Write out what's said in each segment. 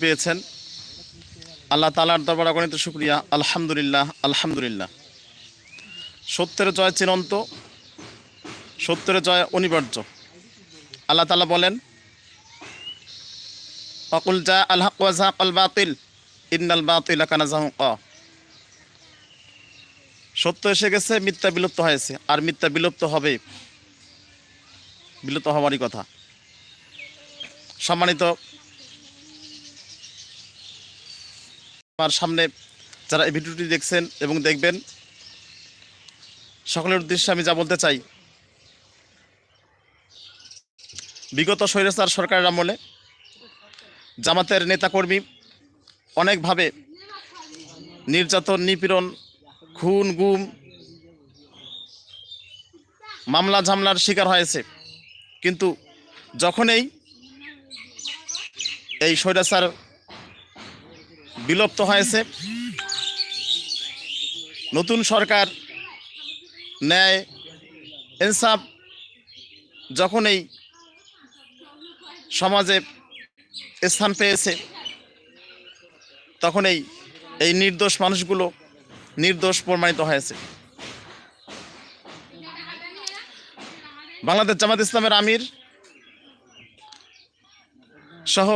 পেয়েছেন। আল্লাহ তালার দরবার অগণিত শুক্রিয়া। আলহামদুলিল্লাহ আলহামদুলিল্লাহ। সত্যের জয় চিরন্ত, সত্যের জয় অনিবার্য। আল্লাহ তালা বলেন, অকুল জা আল হক ওয়াজাক আল বাতিল, ইন্নাল বাতিল সত্য এসে গেছে, মিথ্যা বিলুপ্ত হয়েছে। আর মিথ্যা বিলুপ্ত হবে, বিলুপ্ত হওয়ারই কথা। সম্মানিত আমার সামনে যারা এই ভিডিওটি দেখছেন এবং দেখবেন, সকলের উদ্দেশ্যে আমি যা বলতে চাই, বিগত স্বৈরাচার সরকারের আমলে জামাতের নেতাকর্মী অনেকভাবে নির্যাতন, নিপীড়ন, খুন, গুম, মামলা ঝামলার শিকার হয়েছে। কিন্তু যখনই এই স্বৈরাচার বিলুপ্ত হয়েছে। নতুন সরকার ন্যায় ইনসাফ যখন এই সমাজে স্থান পেয়েছে তখন এই এই নির্দোষ মানুষগুলো নির্দোষ প্রমাণিত হয়েছে। বাংলাদেশ জামাত ইসলামের আমির সহ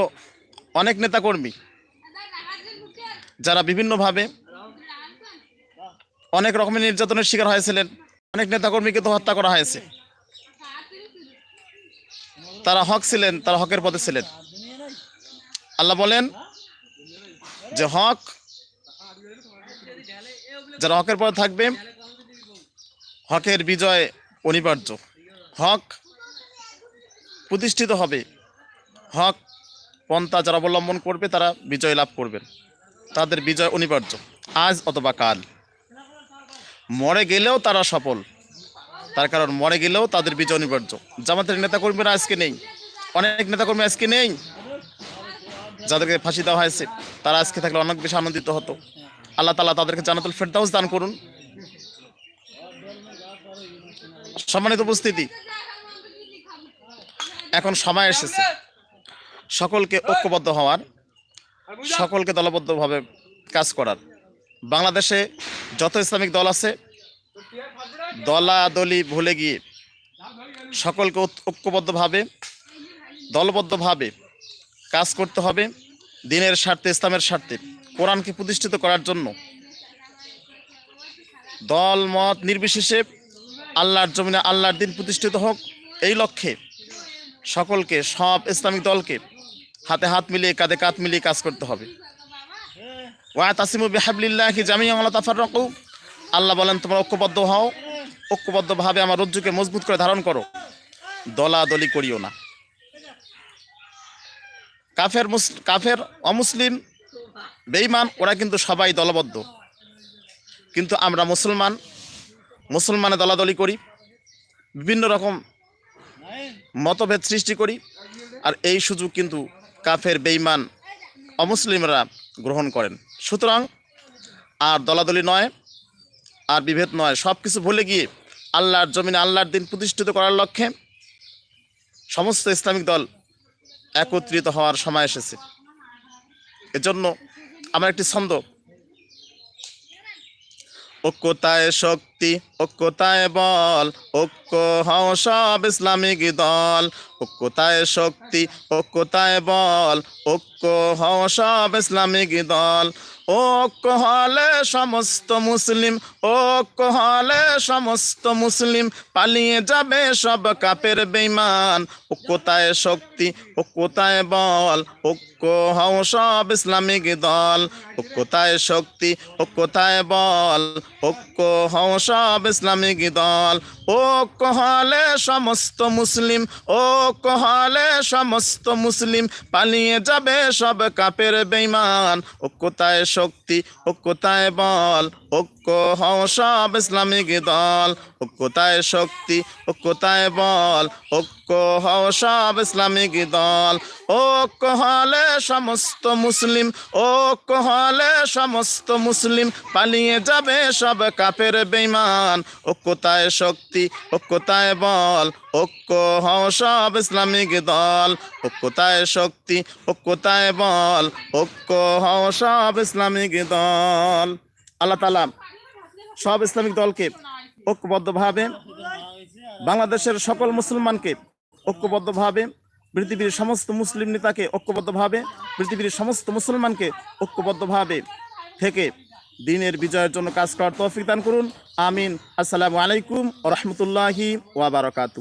অনেক নেতাকর্মী যারা বিভিন্নভাবে অনেক রকমের নির্যাতনের শিকার হয়েছিলেন, অনেক নেতাকর্মীকে তো হত্যা করা হয়েছে। তারা হক ছিলেন, তারা হকের পথে ছিলেন। আল্লাহ বলেন যে হক যারা হকের পথে থাকবে, হকের বিজয় অনিবার্য। হক প্রতিষ্ঠিত হবে। হক পন্থা যারা অবলম্বন করবে, তারা বিজয় লাভ করবেন। তাদের বিজয় অনিবার্য। আজ অথবা কাল। মরে গেলেও তারা সফল। তার কারণ মরে গেলেও তাদের বিজয় অনিবার্য। জামাতের নেতাকর্মীরা আজকে নেই। অনেক নেতাকর্মী আজকে নেই। যাদেরকে ফাঁসি দেওয়া হয়েছে, তারা আজকে থাকলে অনেক বেশি আনন্দিত হতো। আল্লাহ তালা তাদেরকে জানাতুল ফেরদাউস দান করুন। সম্মানিত উপস্থিতি, এখন সময় এসেছে। সকলকে ঐক্যবদ্ধ হওয়ার সকলকে দলবদ্ধভাবে কাজ করার। বাংলাদেশে যত ইসলামিক দল আছে, দলাদলি ভুলে গিয়ে সকলকে ঐক্যবদ্ধভাবে, দলবদ্ধভাবে কাজ করতে হবে দিনের স্বার্থে, ইসলামের স্বার্থে। কোরআনকে প্রতিষ্ঠিত করার জন্য দল, মত নির্বিশেষে আল্লাহর জমিনে আল্লাহর দিন প্রতিষ্ঠিত হোক। এই লক্ষ্যে সকলকে, সব ইসলামিক দলকে হাতে হাত মিলিয়ে, কাঁধে কাঁধ মিলিয়ে কাজ করতে হবে। ওয়া তাসিমু বিহাবলিল্লাহি জামিআন তাফার তাফাররাকু। আল্লাহ বলেন, তোমরা ঐক্যবদ্ধ হও। ঐক্যবদ্ধভাবে আমার রজ্জুকে মজবুত করে ধারণ করো। দলাদলি করিও না। কাফের কাফের অমুসলিম, বেঈমান, ওরা কিন্তু সবাই দলবদ্ধ। কিন্তু আমরা মুসলমান, মুসলমানে দলাদলি করি, বিভিন্ন রকম মতভেদ সৃষ্টি করি, আর এই সুযোগ কিন্তু কাফের, বেঈমান, অমুসলিমরা গ্রহণ করেন। সুতরাং আর দলাদলি নয়, আর বিভেদ নয়। সব কিছু ভুলে গিয়ে আল্লাহর জমিনে আল্লাহর দিন প্রতিষ্ঠিত করার লক্ষ্যে সমস্ত ইসলামিক দল একত্রিত হওয়ার সময় এসেছে। এজন্য আমার একটি ছন্দ। ঐক্যতায় শক্তি ঐক্যতায় বল, ঐক্য হও সব ইসলামিক দল। ঐক্যতায় শক্তি, ঐক্যতায় বল, ঐক্য হও সব ইসলামিক দল। ঐক্য হলে সমস্ত মুসলিম, ঐক্য হলে সমস্ত মুসলিম, পালিয়ে যাবে সব কাপের বেঈমান। ঐক্যতায় শক্তি, ঐক্যতায় বল, ঐক্য হও সব ইসলামিক দল। ঐক্যতায় শক্তি, ঐক্যতায় বল, ঐক্য হও সব ইসলামিক দল। ও হলে সমস্ত মুসলিম, ও হলে সমস্ত মুসলিম, পালিয়ে যাবে সব কাপের বেঈমান। কোথায় শক্তি, ও কোথায় বল ঐক্য হও সব ইসলামিক দল। ও কোথায় শক্তি, ও কোথায় বল ঐক্য হও সব ইসলামিক দল। ঐক্য হলে সমস্ত মুসলিম ঐক্য হলে সমস্ত মুসলিম, পালিয়ে যাবে সব কাপের বেঈমান ঐক্যতায় শক্তি ঐক্যতায় বল, ঐক্য হও সব ইসলামিক দল ঐক্যতায় শক্তি ঐক্যতায় বল, ঐক্য হও সব ইসলামিক দল। আল্লাহ তালা সব ইসলামিক দলকে ঐক্যবদ্ধভাবে বাংলাদেশের সকল মুসলমানকে ঐক্যবদ্ধভাবে, পৃথিবীর সমস্ত মুসলিম নেতাকে ঐক্যবদ্ধভাবে, পৃথিবীর সমস্ত মুসলমানকে ঐক্যবদ্ধভাবে থেকে দিনের বিজয়ের জন্য কাজ করার তৌফিক দান করুন। আমিন। আসসালামু আলাইকুম ও রহমতুল্লাহি ওয়াবারকাতু